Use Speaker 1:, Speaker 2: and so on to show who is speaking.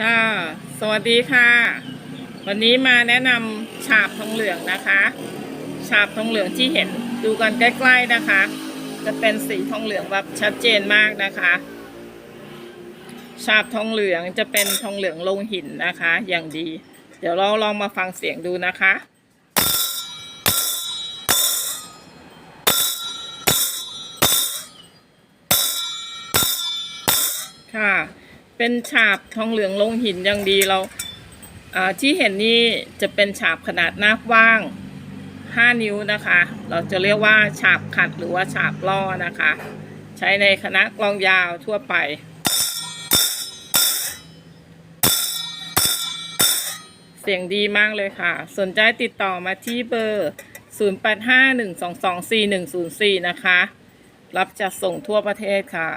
Speaker 1: ค่ะ สวัสดีค่ะ วันนี้มาแนะนำฉาบทองเหลืองนะคะ ฉาบทองเหลืองที่เห็นดูกันใกล้ ๆนะคะ จะเป็นสีทองเหลืองแบบชัดเจนมากนะคะ ฉาบทองเหลืองจะเป็นทองเหลืองลงหินนะคะ อย่างดี เดี๋ยวเราลองมาฟังเสียงดูนะคะค่ะ เป็นฉาบทองเหลืองลงหินอย่างดีเราที่เห็นนี่จะเป็นฉาบขนาดหน้ากว้าง 5 นิ้วนะคะ เราจะเรียกว่าฉาบขัดหรือว่าฉาบล่อนะคะ ใช้ในคณะกลองยาวทั่วไปเสียงดีมากเลยค่ะ สนใจติดต่อมาที่เบอร์ 0851224104 นะคะ รับจัดส่งทั่วประเทศค่ะ